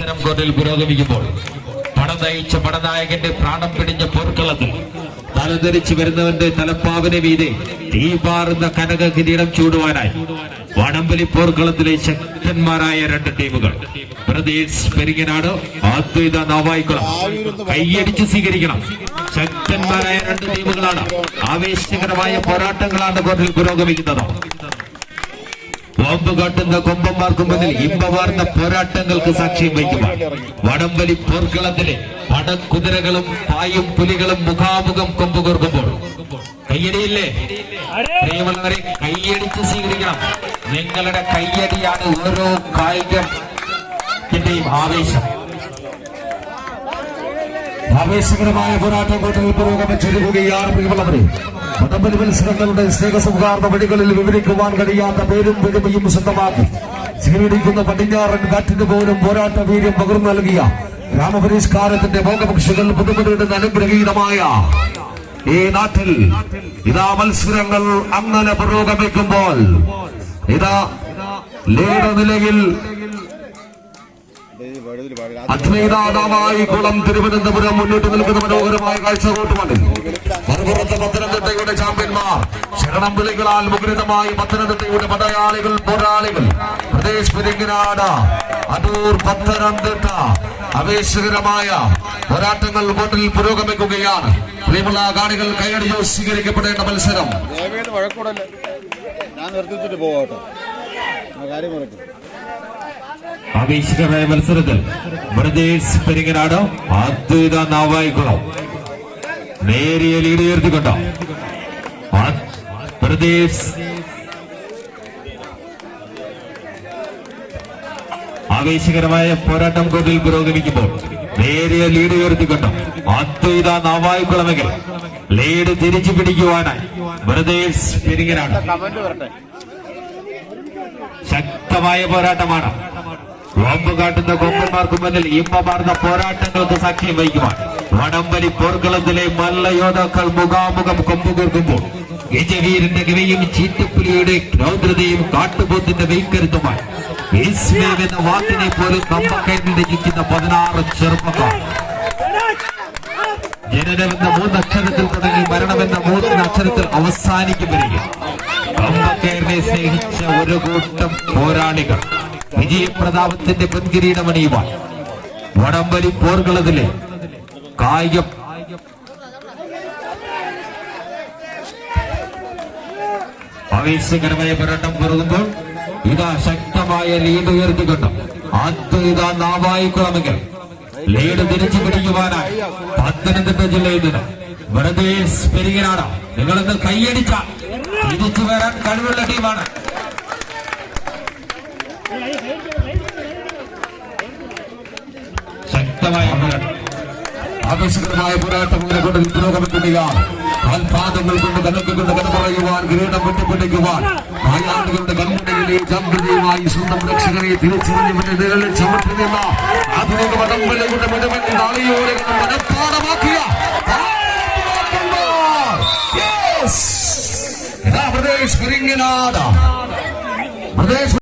മത്സരം കോട്ടിൽ പുരോഗമിക്കുമ്പോൾ പടം നയിച്ച പടനായകന്റെ പ്രാണം പിടിഞ്ഞ പോർക്കളത്തിൽ തലതിരിച്ചു വരുന്നവന്റെ തലപ്പാവിന് മീതെ തീ പാറുന്ന കനക കിരീടം ചൂടുവാനായി വടംവലി പോർക്കളത്തിലെ ശക്തന്മാരായ രണ്ട് ടീമുകൾ. പ്രദേശ് പെരിങ്ങനാട് ആദ്വൈത നാവായിക്കുളം. കൈയടിച്ച് സ്വീകരിക്കണം. ശക്തന്മാരായ രണ്ട് ടീമുകളാണ് ആവേശകരമായ പോരാട്ടങ്ങളാണ് കോട്ടിൽ പുരോഗമിക്കുന്നത്. ബോംബ് കാട്ടുന്ന കൊമ്പന്മാർക്ക് മുന്നിൽ ഇമ്പമാർന്ന പോരാട്ടങ്ങൾക്ക് സാക്ഷ്യം വഹിക്കുക വടംവലി പോർക്കളത്തിലെ പടക്കുതിരകളും പായും പുലികളും മുഖാമുഖം കൊമ്പുകോർക്കുമ്പോൾ കയ്യടിയില്ലേ? പ്രിയമുള്ളവരെ കയ്യടിച്ച് സ്വീകരിക്കണം. നിങ്ങളുടെ കയ്യടിയാണ് ഓരോ കായികത്തിന്റെയും ആവേശം. ആവേശകരമായ പോരാട്ടം കോട്ടയിൽ പുരോഗമിച്ചിരിക്കുകയാണ് പ്രിയമുള്ളവരെ. വടംവലി മത്സരങ്ങളുടെ സ്നേഹസൗഹാർദ്ദ വഴികളിൽ വിവരിക്കുവാൻ കഴിയാത്ത പേരും പെരുമയും സ്വന്തമാക്കി. സ്വീകരിക്കുന്ന പടിഞ്ഞാറൻ കാറ്റിന് പോലും പോരാട്ട വീര്യം പകർന്നു നൽകിയ രാമപരിഷ്കാരത്തിന്റെ ഭോഗപക്ഷികൾ പുതുമുടിയുടെ അനുഗ്രഹീതമായ ഈ നാട്ടിൽ ഇതാ മത്സരങ്ങൾ അങ്ങനെ പുരോഗമിക്കുമ്പോൾ ഇതാ ലീഡ നിലയിൽ അദ്വൈതാതാവായി കുളം തിരുവനന്തപുരം മുന്നോട്ട് നിൽക്കുന്ന മനോഹരമായ കാഴ്ച കൂട്ടുമാണ് മറുപുറത്ത് പത്തനംതിട്ടയുടെ ചാമ്പ്യന്മാർ ശരണം വിളികളാൽ മുഖരിതമായി പത്തനംതിട്ടയുടെ പടയാളികൾ പോരാളികൾ. പ്രദേശ് പെരിങ്ങനാട് അടൂർ പത്തനംതിട്ട. ആവേശകരമായ പോരാട്ടങ്ങൾ ബോട്ടിൽ പുരോഗമിക്കുകയാണ്. പ്രിയമുള്ള കാണികൾ കൈയടിയോ സ്വീകരിക്കപ്പെടേണ്ട മത്സരം. ഞാൻ നിർത്തിച്ചിട്ട് പോവാട്ടോ. കാര്യം ആവേശകരമായ മത്സരത്തിൽ ബ്രദേഴ്സ് പെരിങ്ങനാട് അദ്വൈത നാവായിക്കുളം. നേരിയ ലീഡ് ഉയർത്തിക്കൊണ്ട്? ബ്രദേഴ്സ്. ആവേശകരമായ പോരാട്ടം കൂടുതൽ പുരോഗമിക്കുമ്പോൾ നേരിയ ലീഡ് ഉയർത്തിക്കൊണ്ട്? അദ്വൈത നാവായിക്കുളമെങ്കിൽ ലീഡ് തിരിച്ചു പിടിക്കുവാനായി ബ്രദേഴ്സ് പെരിങ്ങനാട്. ശക്തമായ പോരാട്ടമാണ്. ബോംബ് കാട്ടുന്ന കൊമ്പന്മാർക്ക് മുന്നിൽ ഇമ്പമാർന്ന പോരാട്ടങ്ങൾക്ക് സാക്ഷ്യം വഹിക്കുവാൻ. വടംവലി പോർക്കളത്തിലെ മല്ലയോദ്ധാക്കൾ മുഖാമുഖം കൊമ്പുകീർക്കുമ്പോൾ ഗജവീരന്റെ ഗവയും ചീറ്റപ്പുലിയുടെ രൗദ്രതയും കാട്ടുപോത്തിന്റെ വെയ്ക്കരുത്തുമായി എന്ന വാക്കിനെ പോലും കമ്പക്കയറ്റിൽ രചിക്കുന്ന പതിനാറ് ചെറുപ്പക്കാർ. ജനനമെന്ന മൂന്നക്ഷരത്തിൽ തുടങ്ങി മരണമെന്ന മൂന്ന് അക്ഷരത്തിൽ അവസാനിക്കും വരിക കമ്പക്കയറിനെ സ്നേഹിച്ച ഒരു കൂട്ടം പോരാളികൾ. വിജയപ്രതാപത്തിന്റെ പൊൻകിരീടമണിയുവാൻ വടംവലി പോർകളത്തിലെ കായിക ആവേശകരമായ പോരാട്ടം പുറകുമ്പോൾ ഇതാ ശക്തമായ ലീഡ് ഉയർത്തിക്കൊണ്ട് ആദ്വൈത നാവായിക്കുളമെങ്കിൽ ലീഡ് തിരിച്ചു പിടിക്കുവാനായി പത്തനംതിട്ട ജില്ലയിൽ നിന്ന് വെറുതെ പെരിങ്ങനാട് നിങ്ങളിന്ന് കൈയടിച്ച തിരിച്ചു വരാൻ കഴിവുള്ള ടീമാണ്. ശക്തമായ പോരാട്ടം. ആവേശകരമായ പോരാട്ടം ഇങ്ങനെ കൊണ്ട് പുരോഗമിക്കുകയാണ് കാൽപാദങ്ങൾ കൊണ്ട് കലക്കുകൊണ്ട് കഥ പറയുവാൻ കിരീടം വെട്ടിപ്പിടിക്കുവാൻ നായാണ്ടുകളുടെ കൺമുടയിലെ ജാഗ്രതയുമായി സ്വന്തം രക്ഷകനെ തിരിച്ചറിഞ്ഞവന്റെ നിഴലിൽ ചവിട്ടി നിന്ന ആധുനിക വടംവലിയുടെ മുഴുവൻ നാളിയോടെ മനഃപ്പാടമാക്കിയ. പ്രദേശ് പെരിങ്ങനാട് പ്രദേശ്